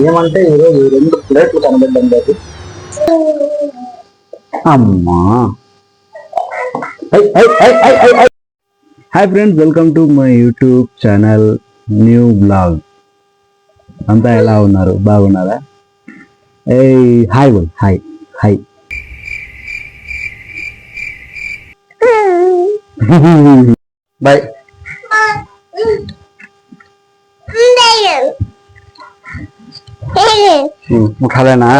ఏమంటే ఈరోజు రెండు ప్లేట్లు కనబడ్డం లేదు అమ్మా hi friends welcome to my YouTube channel new blog అంతా ఎలా ఉన్నారు? బాగున్నారా? ఏ హాయ్ బోల్ హాయ్ హాయ్ బాయ్ ఉఠాలేనా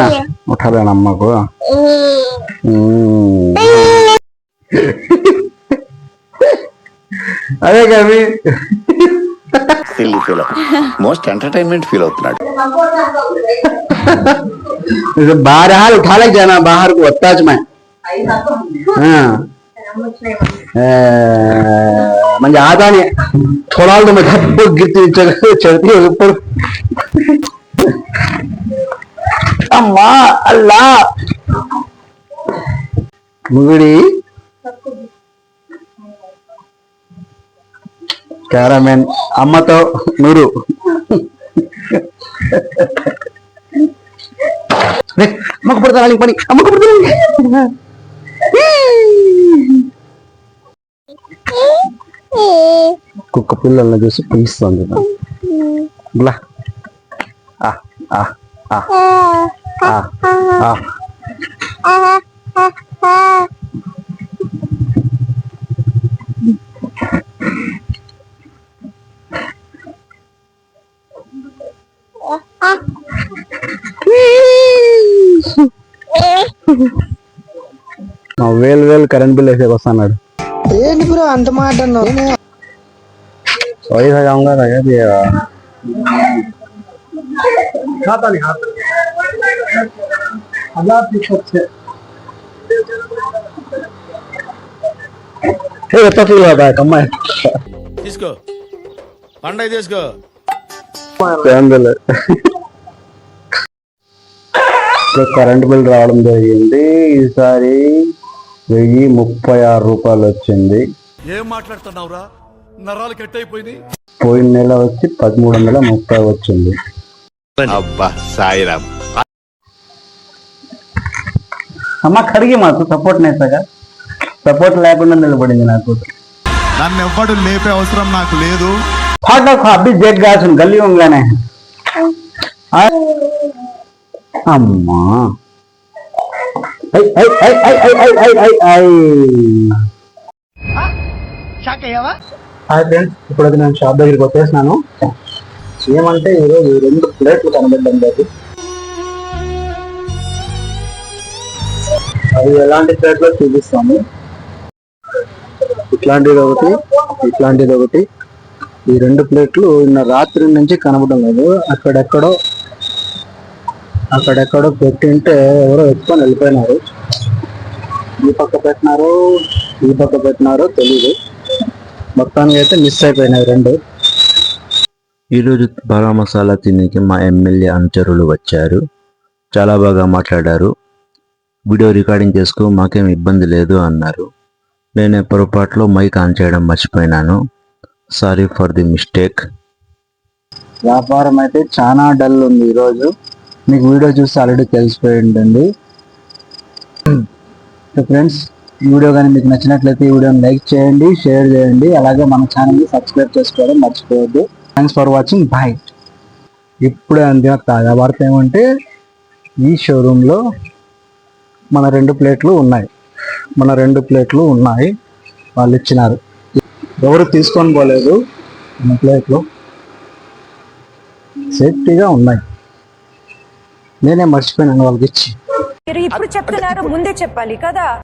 ఉఠాలేనా అమ్మకు అదే కవి ఫీల్ बाहर उठा लग जाना बाहर को ताज में हाँ थोडा मग गिरती चढती ऊपर అమ్మా అల్లా. ముగుడి. క్యారామెన్. అమ్మతో నూరు. అమ్మకు పడతాను పని? అమ్మకు పడతాను కుక్క పిల్లల్ని చూసి పిలుస్తుంది. వేలు వేలు కరెంట్ బిల్ వేసేకి వస్తున్నాడు. ఏంటి బ్రో అంత మాట అన్నావు? वही जाऊंगा ना यार ये खाता नहीं खाता हजार पीछे से ఏ ఎత్తట్లు కదా కమ్మాయి తీసుకో పండగ తీసుకో కరెంట్ బిల్ కరెంట్ బిల్ రావడం జరిగింది ఈసారి వెయ్యి ముప్పై ఆరు రూపాయలు వచ్చింది ఏం మాట్లాడుతున్నావురా నరాలు కట్ అయిపోయినాయి పోయిన నెల వచ్చి పదమూడు వందల ముప్పై వచ్చింది అబ్బా సాయిరామ్. అమ్మ కడిగి మాకు సపోర్ట్ నేస్తాగా సపోర్ట్ లేకుండా నిలబడింది నాకు నన్ను ఎవ్వడు లేపే అవసరం నాకు లేదు. థాట్ ఆఫ్ అబ్బి జగ్ గల్లీ వంగ్లానే అమ్మా. హాయ్ ఫ్రెండ్స్ ఇప్పుడు నేను షాప్ దగ్గరికి వచ్చేసినాను. ఏమంటే ఈరోజు రెండు ప్లేట్లు కనబడడం లేదు అవి ఎలాంటి ప్లేట్లో చూపిస్తాము. ఇట్లాంటిది ఒకటి ఇట్లాంటిది ఒకటి. ఈ రెండు ప్లేట్లు నిన్న రాత్రి నుంచి కనబడడం లేదు. అక్కడెక్కడో అక్కడెక్కడో పెట్టింటే ఎవరో ఎత్తుకొని వెళ్ళిపోయినారు. ఈ పక్క పెట్టినారో ఈ పక్క పెట్టినారో తెలీదు. మొత్తానికి అయితే మిస్ అయిపోయినాయి రెండు. ఈరోజు బాగా మసాలా తినేకి మా ఎమ్మెల్యే అనుచరులు వచ్చారు. చాలా బాగా మాట్లాడారు. వీడియో రికార్డింగ్ చేసుకో మాకేం ఇబ్బంది లేదు అన్నారు. నేను పొరపాట్లో మైక్ ఆన్ చేయడం మర్చిపోయినాను. సారీ ఫర్ ది మిస్టేక్ వ్యాపారం అయితే చాలా డల్ ఉంది ఈరోజు. మీకు వీడియో చూసి ఆల్రెడీ తెలిసిపోయి ఉంటుంది ఫ్రెండ్స్ ఈ వీడియో కానీ మీకు నచ్చినట్లయితే ఈ వీడియోని లైక్ చేయండి షేర్ చేయండి. అలాగే మన ఛానల్ని సబ్స్క్రైబ్ చేసుకోవడం మర్చిపోవద్దు. థ్యాంక్స్ ఫర్ వాచింగ్ బాయ్ ఇప్పుడే అందిన తాజా వార్త ఏమంటే ఈ షోరూంలో మన రెండు ప్లేట్లు ఉన్నాయి. మన రెండు ప్లేట్లు ఉన్నాయి. వాళ్ళు ఇచ్చినారు. ఎవరు తీసుకొని పోలేదు? మన ప్లేట్లు. సేఫ్టీగా ఉన్నాయి. నేనే మర్చిపోయినాను వాళ్ళకి ఇచ్చి. ఇప్పుడు చెప్తున్నారు ముందే చెప్పాలి కదా.